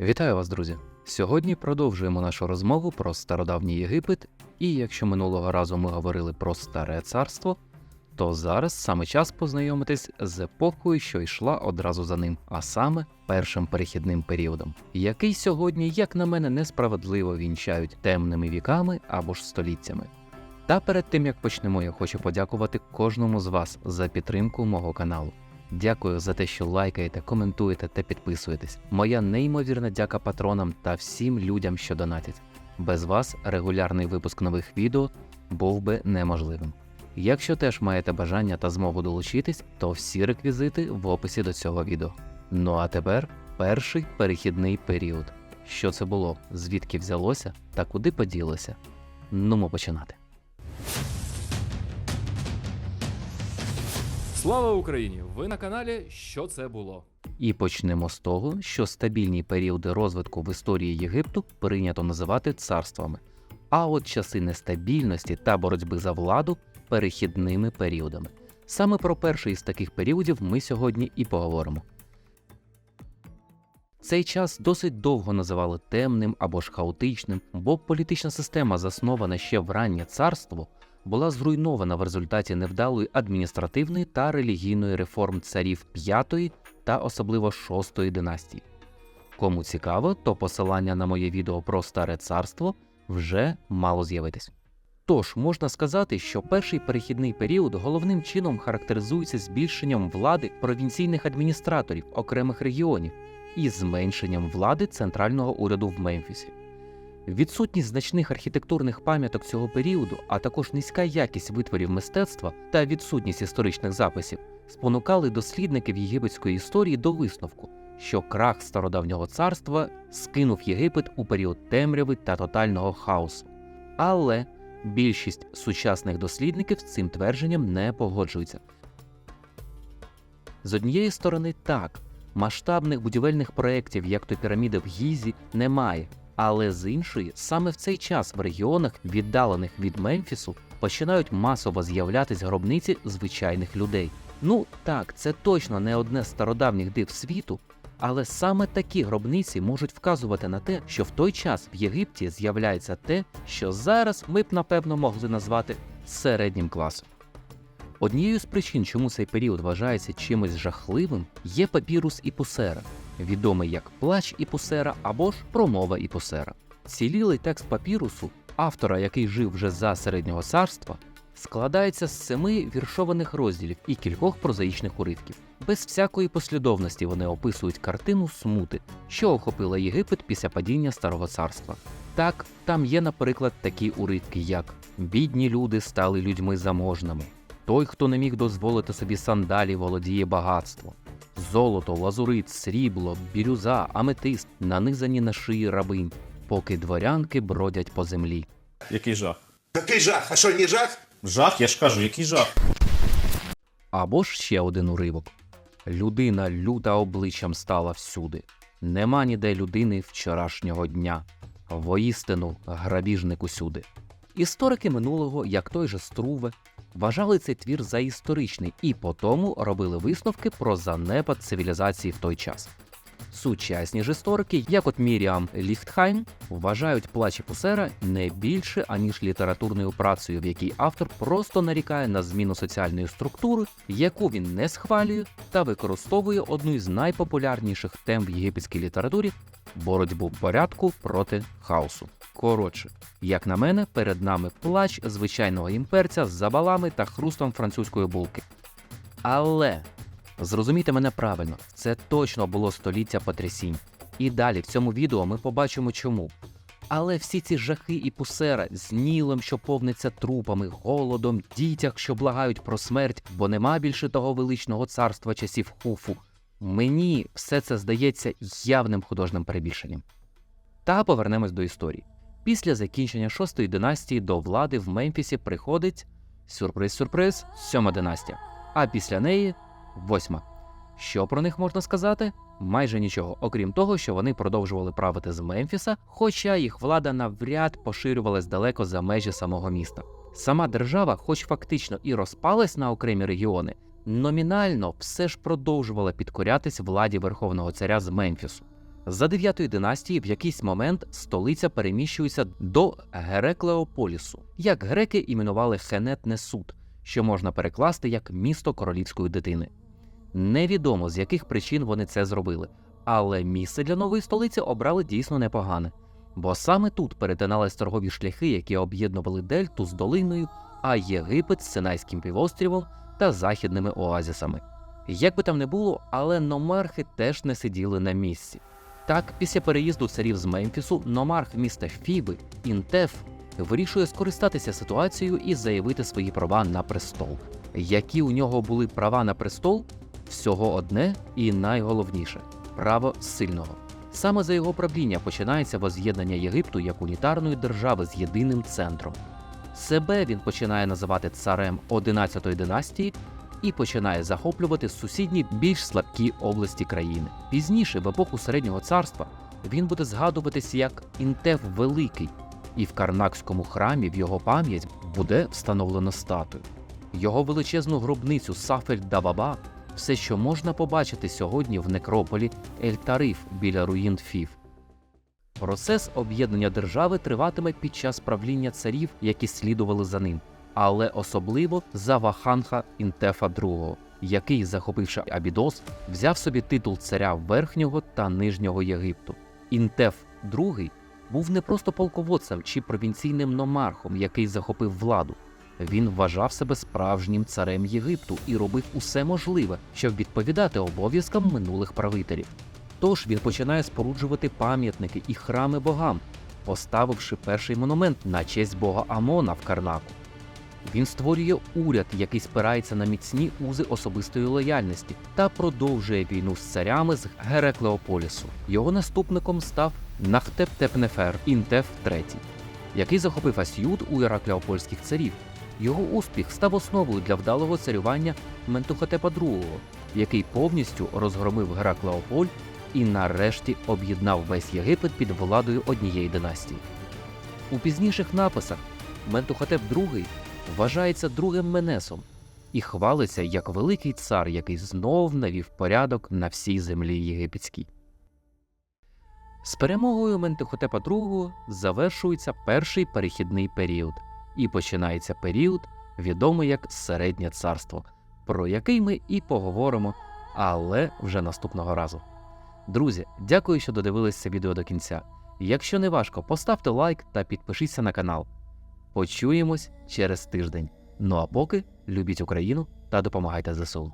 Вітаю вас, друзі! Сьогодні продовжуємо нашу розмову про стародавній Єгипет, і якщо минулого разу ми говорили про старе царство, то зараз саме час познайомитись з епохою, що йшла одразу за ним, а саме першим перехідним періодом, який сьогодні, як на мене, несправедливо вінчають темними віками або ж століттями. Та перед тим як почнемо, я хочу подякувати кожному з вас за підтримку мого каналу. Дякую за те, що лайкаєте, коментуєте та підписуєтесь. Моя неймовірна дяка патронам та всім людям, що донатять. Без вас регулярний випуск нових відео був би неможливим. Якщо теж маєте бажання та змогу долучитись, то всі реквізити в описі до цього відео. Ну а тепер перший перехідний період. Що це було, звідки взялося та куди поділося? Нумо починати. Слава Україні! Ви на каналі Що це було? І почнемо з того, що стабільні періоди розвитку в історії Єгипту прийнято називати царствами, а от часи нестабільності та боротьби за владу перехідними періодами. Саме про перший із таких періодів ми сьогодні і поговоримо. Цей час досить довго називали темним або ж хаотичним, бо політична система, заснована ще в раннє царство, була зруйнована в результаті невдалої адміністративної та релігійної реформ царів п'ятої та особливо шостої династії. Кому цікаво, то посилання на моє відео про старе царство вже мало з'явитись. Тож можна сказати, що перший перехідний період головним чином характеризується збільшенням влади провінційних адміністраторів окремих регіонів і зменшенням влади центрального уряду в Мемфісі. Відсутність значних архітектурних пам'яток цього періоду, а також низька якість витворів мистецтва та відсутність історичних записів спонукали дослідників єгипетської історії до висновку, що крах стародавнього царства скинув Єгипет у період темряви та тотального хаосу. Але більшість сучасних дослідників з цим твердженням не погоджуються. З однієї сторони, так, масштабних будівельних проєктів, як то піраміди в Гізі, немає. Але з іншої, саме в цей час в регіонах, віддалених від Мемфісу, починають масово з'являтись гробниці звичайних людей. Ну так, це точно не одне з стародавніх див світу, але саме такі гробниці можуть вказувати на те, що в той час в Єгипті з'являється те, що зараз ми б напевно могли назвати середнім класом. Однією з причин, чому цей період вважається чимось жахливим, є папірус Іпусера, відомий як плач Іпусера або ж промова Іпусера. Цілілий текст папірусу, автора, який жив вже за середнього царства, складається з семи віршованих розділів і кількох прозаїчних уривків. Без всякої послідовності вони описують картину смути, що охопила Єгипет після падіння старого царства. Так, там є, наприклад, такі уривки, як бідні люди стали людьми заможними. Той, хто не міг дозволити собі сандалі, володіє багатством. Золото, лазурит, срібло, бірюза, аметист нанизані на шиї рабинь, поки дворянки бродять по землі. Який жах? Який жах? А що, не жах? Жах, я ж кажу, який жах. Або ж ще один уривок. Людина люта обличчям стала всюди. Нема ніде людини вчорашнього дня. Воістину грабіжник усюди. Історики минулого, як той же Струве, вважали цей твір за історичний і по тому робили висновки про занепад цивілізації в той час. Сучасні ж історики, як от Міріам Ліхтхайм, вважають плач Пусера не більше аніж літературною працею, в якій автор просто нарікає на зміну соціальної структури, яку він не схвалює, та використовує одну із найпопулярніших тем в єгипетській літературі боротьбу порядку проти хаосу. Коротше, як на мене, перед нами плач звичайного імперця з забалами та хрустом французької булки. Але зрозумійте мене правильно, це точно було століття потрясінь. І далі в цьому відео ми побачимо чому. Але всі ці жахи і пусера з Нілом, що повниться трупами, голодом, дітях, що благають про смерть, бо нема більше того величного царства часів Хуфу. Мені все це здається явним художнім перебільшенням. Та повернемось до історії. Після закінчення шостої династії до влади в Мемфісі приходить сюрприз-сюрприз, сьома династія, а після неї восьма. Що про них можна сказати? Майже нічого, окрім того, що вони продовжували правити з Мемфіса, хоча їх влада навряд поширювалась далеко за межі самого міста. Сама держава, хоч фактично і розпалась на окремі регіони, номінально все ж продовжувала підкорятись владі верховного царя з Мемфісу. За 9 династії в якийсь момент столиця переміщується до Гереклеополісу, як греки іменували Хенет Несут, що можна перекласти як місто королівської дитини. Невідомо з яких причин вони це зробили, але місце для нової столиці обрали дійсно непогане, бо саме тут перетинались торгові шляхи, які об'єднували Дельту з долиною, а Єгипет з Синайським півостровом та західними оазісами. Як би там не було, але номархи теж не сиділи на місці. Так, після переїзду царів з Мемфісу, номарх міста Фіби Інтеф вирішує скористатися ситуацією і заявити свої права на престол. Які у нього були права на престол? Всього одне і найголовніше право сильного. Саме за його правління починається воз'єднання Єгипту як унітарної держави з єдиним центром. Себе він починає називати царем 11-ї династії і починає захоплювати сусідні більш слабкі області країни. Пізніше, в епоху середнього царства, він буде згадуватись як Інтеф Великий, і в Карнакському храмі в його пам'ять буде встановлено статую. Його величезну гробницю Сафель Даваба все, що можна побачити сьогодні в некрополі Ель-Тариф біля руїн Фів. Процес об'єднання держави триватиме під час правління царів, які слідували за ним, але особливо за Ваханха Інтефа II, який, захопивши Абідос, взяв собі титул царя Верхнього та Нижнього Єгипту. Інтеф II був не просто полководцем чи провінційним номархом, який захопив владу. Він вважав себе справжнім царем Єгипту і робив усе можливе, щоб відповідати обов'язкам минулих правителів. Тож він починає споруджувати пам'ятники і храми богам, поставивши перший монумент на честь бога Амона в Карнаку. Він створює уряд, який спирається на міцні узи особистої лояльності та продовжує війну з царями з Гереклеополісу. Його наступником став Нахтеп-Тепнефер Інтеф III, який захопив Асьюд у іраклеопольських царів. Його успіх став основою для вдалого царювання Ментухотепа II, який повністю розгромив Гераклеополь і нарешті об'єднав весь Єгипет під владою однієї династії. У пізніших написах Ментухотеп II вважається другим Менесом і хвалиться як великий цар, який знов навів порядок на всій землі єгипетській. З перемогою Ментухотепа II завершується перший перехідний період, і починається період, відомий як Середнє царство, про який ми і поговоримо, але вже наступного разу. Друзі, дякую, що додивились це відео до кінця. Якщо не важко, поставте лайк та підпишіться на канал. Почуємось через тиждень. Ну а поки любіть Україну та допомагайте ЗСУ.